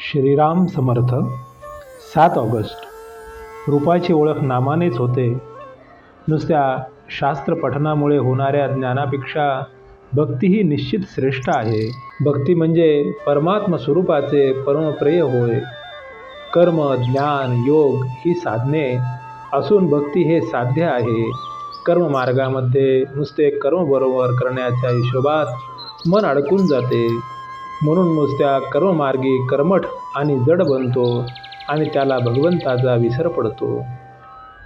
श्रीराम समर्थ सात ऑगस्ट. रूपाची ओळख नामानेच होते. नुसत्या शास्त्र पठनामुळे होणाऱ्या ज्ञानापेक्षा भक्ती ही निश्चित श्रेष्ठ आहे. भक्ती म्हणजे परमात्म स्वरूपाचे परमप्रेय होय. कर्म ज्ञान योग ही साधने असून भक्ती हे साध्य आहे. कर्ममार्गामध्ये नुसते कर्म बरोबर करण्याच्या हिशोबात मन अडकून जाते. म्हणून नुसत्या कर्ममार्गी कर्मठ आणि जड बनतो आणि त्याला भगवंताचा विसर पडतो.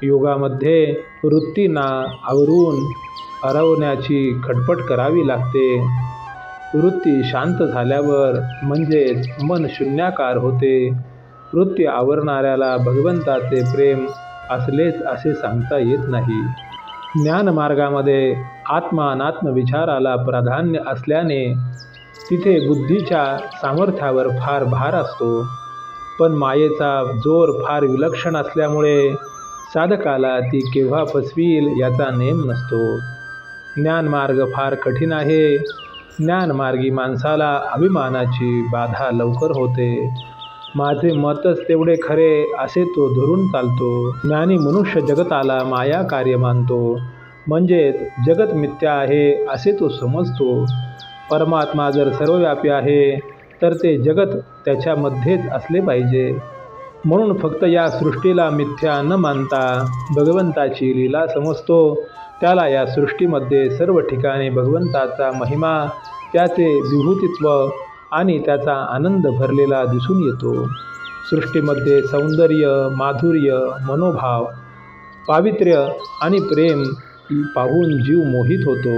योगामध्ये वृत्तींना आवरून हरवण्याची खटपट करावी लागते. वृत्ती शांत झाल्यावर म्हणजेच मन शून्याकार होते. वृत्ती आवरणाऱ्याला भगवंताचे प्रेम असलेच असे सांगता येत नाही. ज्ञानमार्गामध्ये आत्मा अनात्म विचाराला प्राधान्य असल्याने तिथे बुद्धीच्या सामर्थ्यावर फार भार असतो. पण मायेचा जोर फार विलक्षण असल्यामुळे साधकाला ती केव्हा फसवील याचा नेम नसतो. ज्ञानमार्ग फार कठीण आहे. ज्ञानमार्गी माणसाला अभिमानाची बाधा लवकर होते. माझे मतच तेवढे खरे असे तो धरून चालतो. ज्ञानी मनुष्य जगताला माया कार्य मानतो. म्हणजेच जगत मिथ्या आहे असे तो समजतो. परमात्मा जर सर्वव्यापी आहे तर ते जगत त्याच्यामध्येच असले पाहिजे. म्हणून फक्त या सृष्टीला मिथ्या न मानता भगवंताची लीला समजतो. त्याला या सृष्टीमध्ये सर्व ठिकाणी भगवंताचा महिमा त्याचे विभूतित्व आणि त्याचा आनंद भरलेला दिसून येतो. सृष्टीमध्ये सौंदर्य माधुर्य मनोभाव पावित्र्य आणि प्रेम पाहून जीव मोहित होतो.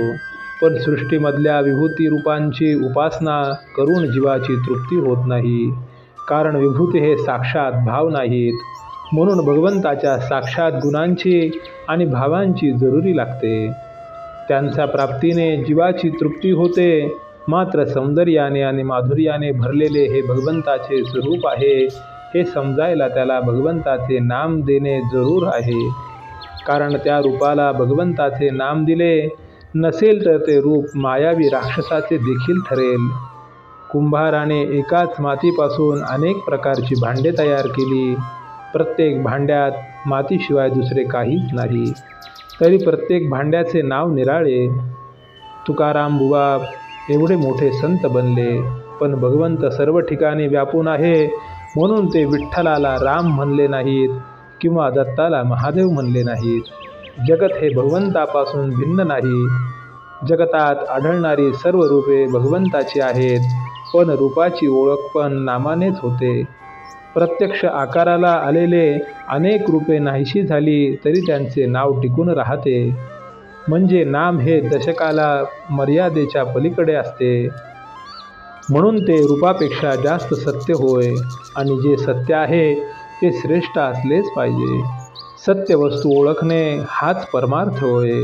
पण सृष्टीमधल्या विभूती रूपांची उपासना करून जीवाची तृप्ती होत नाही. कारण विभूती हे साक्षात भाव नाहीत. म्हणून भगवंताच्या साक्षात गुणांची आणि भावांची जरुरी लागते. त्यांच्या प्राप्तीने जीवाची तृप्ती होते. मात्र सौंदर्याने आणि माधुर्याने भरलेले हे भगवंताचे स्वरूप आहे हे समजायला त्याला भगवंताचे नाम देणे जरूर आहे. कारण त्या रूपाला भगवंताचे नाम दिले नसेल तर ते रूप मायावी राक्षसाचे देखील ठरेल. कुंभाराने एकाच मातीपासून अनेक प्रकारची भांडे तयार केली. प्रत्येक भांड्यात मातीशिवाय दुसरे काहीच नाही. तरी प्रत्येक भांड्याचे नाव निराळे. तुकाराम बुवा एवढे मोठे संत बनले. पण भगवंत सर्व ठिकाणी व्यापून आहे. म्हणून ते विठ्ठलाला राम म्हणले नाहीत किंवा दत्ताला महादेव म्हणले नाहीत. जगत हे भगवंतापासून भिन्न नाही. जगतात आढळणारी सर्व रूपे भगवंताची आहेत. पण रूपाची ओळख पण नामानेच होते. प्रत्यक्ष आकाराला आलेले अनेक रूपे नाहीशी झाली तरी त्यांचे नाव टिकून राहते. म्हणजे नाम हे दशकाला मर्यादेच्या पलीकडे असते. म्हणून ते रूपापेक्षा जास्त सत्य होय. आणि जे सत्य आहे ते श्रेष्ठ असलेच पाहिजे. सत्य वस्तू ओळखणे हाच परमार्थ होय.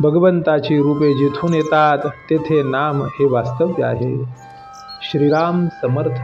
भगवंताची रूपे जिथून येतात तेथे नाम हे वास्तव्य आहे. श्रीराम समर्थ.